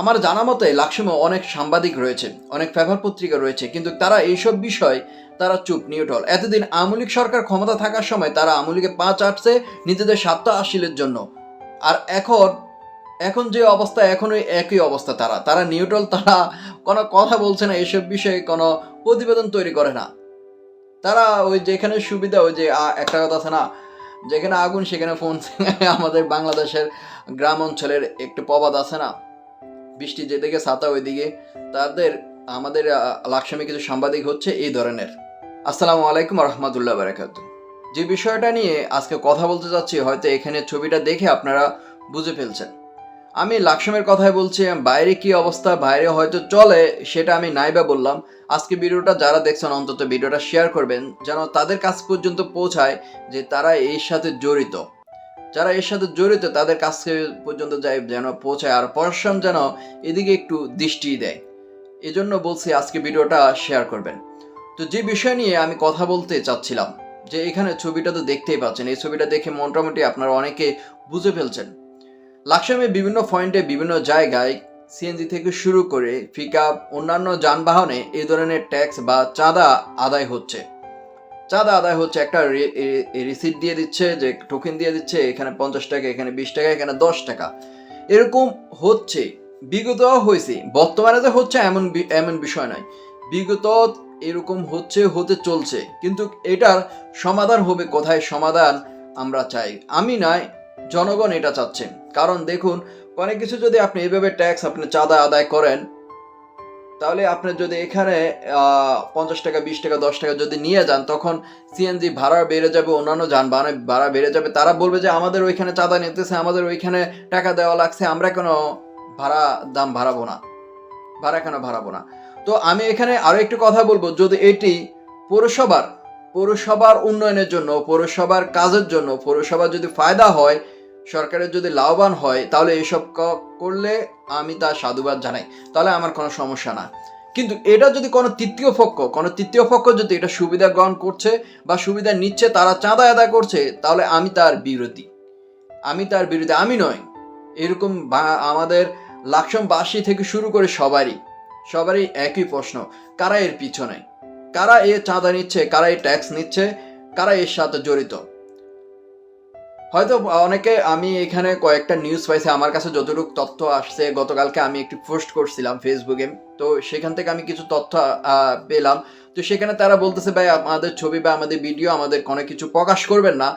আমার জানা মতে লাকসমে অনেক সাংবাদিক রয়েছে, অনেক পেপার পত্রিকা রয়েছে, কিন্তু তারা এইসব বিষয় তারা চুপ নিউটল এতদিন আমলিক সরকার ক্ষমতা থাকার সময় তারা আমলিকে পা চাটছে নিজেদের স্বার্থ হাসিলের জন্য। আর এখন এখন যে অবস্থা এখন ওই একই অবস্থা তারা। তারা নিউটল তারা কোনো কথা বলছে না এসব বিষয়ে কোনো প্রতিবেদন তৈরি করে না। তারা ওই যেখানে সুবিধা, ওই যে একটা কথা আছে না, যেখানে আগুন, সেখানে ফোন, আমাদের বাংলাদেশের গ্রাম অঞ্চলের একটু প্রবাদ আছে না? বৃষ্টি যেদিকে ছাতা, ওইদিকে তাদের, আমাদের লাকসামে কিছু সাংবাদিক হচ্ছে এই ধরনের। আসসালামু আলাইকুম রহমতুল্লাহ বারাকাতু। যে বিষয়টা নিয়ে আজকে কথা বলতে যাচ্ছি, হয়তো এখানে ছবিটা দেখে আপনারা বুঝে ফেলছেন। আমি লাকসামের কথাই বলছি, বাইরে কি অবস্থা, বাইরে হয়তো চলে, সেটা আমি নাইবা বললাম। আজকে ভিডিওটা যারা দেখছেন, অন্তত ভিডিওটা শেয়ার করবেন, যেন তাদের কাছ পর্যন্ত পৌঁছায় যে তারা এর সাথে জড়িত। যারা এর সাথে জড়িত, তাদের কাছে পর্যন্ত যায় যেন পৌঁছায়। আর প্রশাসন যেন এদিকে একটু দৃষ্টি দেয়। এজন্য বলছি আজকে ভিডিওটা শেয়ার করবেন। তো যে বিষয় নিয়ে আমি কথা বলতে চাচ্ছিলাম, যে এখানে ছবিটা তো দেখতেই পাচ্ছেন, এই ছবিটা দেখে মোটামুটি আপনারা অনেকে বুঝে ফেলছেন। লাকসামে বিভিন্ন পয়েন্টে, বিভিন্ন জায়গায় সিএনজি থেকে শুরু করে পিকআপ অন্যান্য যানবাহনে এই ধরনের ট্যাক্স বা চাঁদা আদায় হচ্ছে। চাঁদা আদায় হচ্ছে একটা রিসিট দিয়ে দিচ্ছে, যে টোকেন দিয়ে দিচ্ছে, এখানে পঞ্চাশ টাকা, এখানে বিশ টাকা, এখানে দশ টাকা। এরকম হচ্ছে, বিগত হয়েছে, বর্তমানে যে হচ্ছে এমন এমন বিষয় নয় বিগত এরকম হচ্ছে, হতে চলছে, কিন্তু এটার সমাধান হবে কোথায়? সমাধান আমরা চাই। আমি নয় জনগণ এটা চাচ্ছে। কারণ দেখুন, অনেক কিছু যদি আপনি এইভাবে ট্যাক্স আপনি চাঁদা আদায় করেন তাহলে আপনি যদি এখানে পঞ্চাশ টাকা, বিশ টাকা, দশ টাকা যদি নিয়ে যান, তখন সিএনজি ভাড়া বেড়ে যাবে, অন্যান্য যানবাহনের ভাড়া বেড়ে যাবে। তারা বলবে যে, আমাদের ওইখানে চাঁদা নিতেছে, আমাদের ওইখানে টাকা দেওয়া লাগছে, আমরা কেন ভাড়া, দাম বাড়াবো না? ভাড়া কেন ভাড়াবো না? তো আমি এখানে আরও একটু কথা বলব, যদি এটি পৌরসভার পৌরসভার উন্নয়নের জন্য, পৌরসভার কাজের জন্য, পৌরসভার যদি ফায়দা হয় সরকারের যদি লাভবান হয়, তাহলে এইসব ক- করলে আমি তার সাধুবাদ জানাই। তাহলে আমার কোনো সমস্যা না। কিন্তু এটা যদি কোনো তৃতীয় পক্ষ, কোনো তৃতীয় পক্ষ যদি এটা সুবিধা গ্রহণ করছে বা সুবিধা নিচ্ছে, তারা চাঁদা আদায় করছে, তাহলে আমি তার বিরোধী। আমি তার বিরোধী, আমি নয় এরকম আমাদের লাকসমবাসী থেকে শুরু করে সবারই সবারই একই প্রশ্ন, কারা এর পিছনে? কারা এ চাঁদা নিচ্ছে, কারা এই ট্যাক্স নিচ্ছে, কারা এর সাথে জড়িত? হয়তো অনেকে আমি এখানে কয়েকটা নিউজ পাইছি, আমার কাছে যতটুকু তথ্য আসছে, গতকালকে আমি একটু পোস্ট করছিলাম ফেসবুকে তো সেখান থেকে আমি কিছু তথ্য পেলাম। তো সেখানে তারা বলতেছে, ভাই, আমাদের ছবি বা আমাদের ভিডিও আমাদের কোনো কিছু প্রকাশ করবেন না।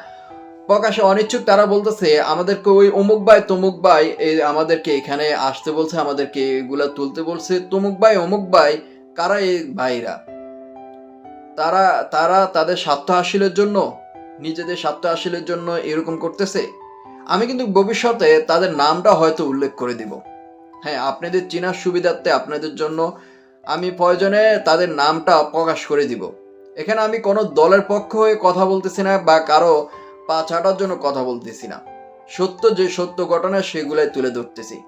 প্রকাশে অনিচ্ছুক তারা বলতেছে, আমাদেরকে ওই অমুক ভাই, তমুক ভাই, এই আমাদেরকে এখানে আসতে বলছে, আমাদেরকে এগুলা তুলতে বলছে। তমুক ভাই, অমুক ভাই, কারা এই ভাইরা? তারা তারা তাদের স্বার্থ হাসিলের জন্য নিজেদের স্বার্থ হাসিলের জন্য এরকম করতেছে? আমি কিন্তু ভবিষ্যতে তাদের নামটা হয়তো উল্লেখ করে দিব। হ্যাঁ আপনাদের চেনার সুবিধার্থে আপনাদের জন্য আমি প্রয়োজনে তাদের নামটা প্রকাশ করে দিব। এখানে আমি কোনো দলের পক্ষ হয়ে কথা বলতেছি না বা কারও পা চাটার জন্য কথা বলতেছি না। সত্য যে সত্য ঘটনা, সেগুলাই তুলে ধরতেছি।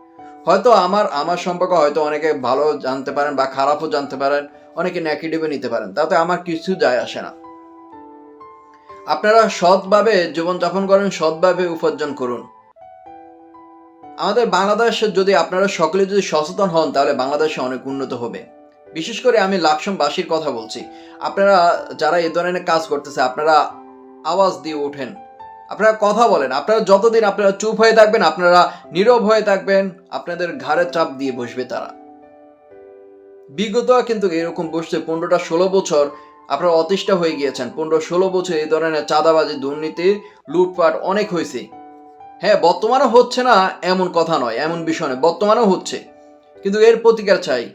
হয়তো আমার আমার সম্পর্কে হয়তো অনেকে ভালো জানতে পারেন বা খারাপও জানতে পারেন, অনেকে নেগেটিভে নিতে পারেন, তাতে আমার কিছু যায় আসে না। আপনারা সৎভাবে জীবনযাপন করেন, সৎভাবে উপার্জন করুন। আমাদের বাংলাদেশে যদি আপনারা সকলে যদি সচেতন হন, তাহলে বাংলাদেশে অনেক উন্নত হবে। বিশেষ করে আমি লাকসমবাসীর কথা বলছি। আপনারা যারা এই ধরনের কাজ করতেছে, আপনারা আওয়াজ দিয়ে ওঠেন। আপনারা কথা বলেন। আপনারা যতদিন আপনারা চুপ হয়ে থাকবেন, আপনারা নীরব হয়ে থাকবেন, আপনাদের ঘাড়ে চাপ দিয়ে বসবে তারা। বিগত কিন্তু এরকম বসছে, পনেরোটা, ষোলো বছর আপনারা অতিষ্ঠ হয়ে গিয়েছেন। পনেরো ষোলো বছর এই ধরনের চাঁদাবাজি, দুর্নীতি, লুটপাট অনেক হয়েছে। হ্যাঁ বর্তমানে হচ্ছে না এমন কথা নয়, এমন বিষয় নয়, বর্তমানেও হচ্ছে। কিন্তু এর প্রতিকার চাই।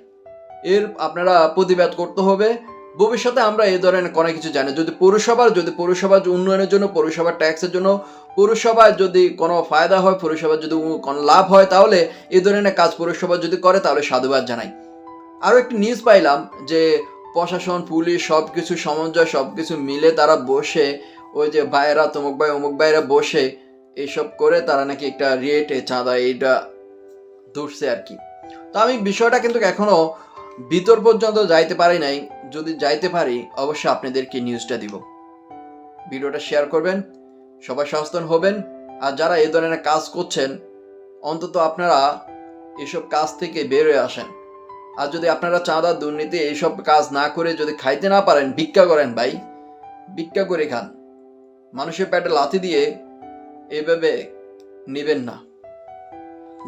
এর আপনারা প্রতিবাদ করতে হবে। ভবিষ্যতে আমরা এই ধরনের কোনো কিছু জানি যদি পৌরসভার যদি পৌরসভার উন্নয়নের জন্য, পৌরসভার ট্যাক্সের জন্য পৌরসভার যদি কোনো ফায়দা হয় পৌরসভার যদি কোনো লাভ হয়, তাহলে এই ধরনের কাজ পৌরসভা যদি করে, তাহলে সাধুবাদ জানাই। আরও একটি নিউজ পাইলাম যে প্রশাসন, পুলিশ সব কিছু সমন্বয় সব কিছু মিলে তারা বসে, ওই যে ভাইয়েরা, তমুক ভাই, অমুক ভাইয়েরা বসে এইসব করে তারা নাকি একটা রেটে চাঁদা, এইটা ধরছে আর কি। তো আমি বিষয়টা কিন্তু এখনও ভিতর পর্যন্ত যাইতে পারি নাই। যদি যাইতে পারি, অবশ্যই আপনাদেরকে নিউজটা দিব। ভিডিওটা শেয়ার করবেন, সবাই সচেতন হবেন, আর যারা এই ধরনের কাজ করছেন, অন্তত আপনারা এসব কাজ থেকে বের হয়ে আসেন। আর যদি আপনারা চাঁদা, দুর্নীতি এইসব কাজ না করে যদি খাইতে না পারেন, ভিক্ষা করেন ভাই, ভিক্ষা করে খান। মানুষের পেটে লাথি দিয়ে এভাবে নেবেন না।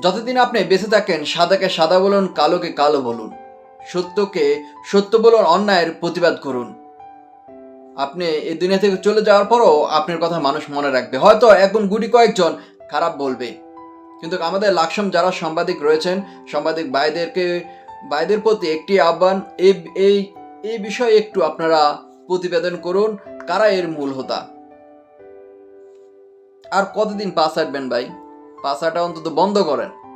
যতদিন আপনি বেঁচে থাকেন, সাদাকে সাদা বলুন, কালোকে কালো বলুন, সত্যকে সত্য বলুন, অন্যায়ের প্রতিবাদ করুন। আপনি এই দুনিয়া থেকে চলে যাওয়ার পরও আপনার কথা মানুষ মনে রাখবে। হয়তো এখন গুটি কয়েকজন খারাপ বলবে। কিন্তু আমাদের লাকসম যারা সাংবাদিক রয়েছেন, সাংবাদিক ভাইদেরকে ভাইদের প্রতি একটি আহ্বান এই এই বিষয়ে একটু আপনারা প্রতিবেদন করুন, কারা এর মূল হোতা? আর কতদিন পাস আটবেন ভাই? পাসাটা অন্তত বন্ধ করেন।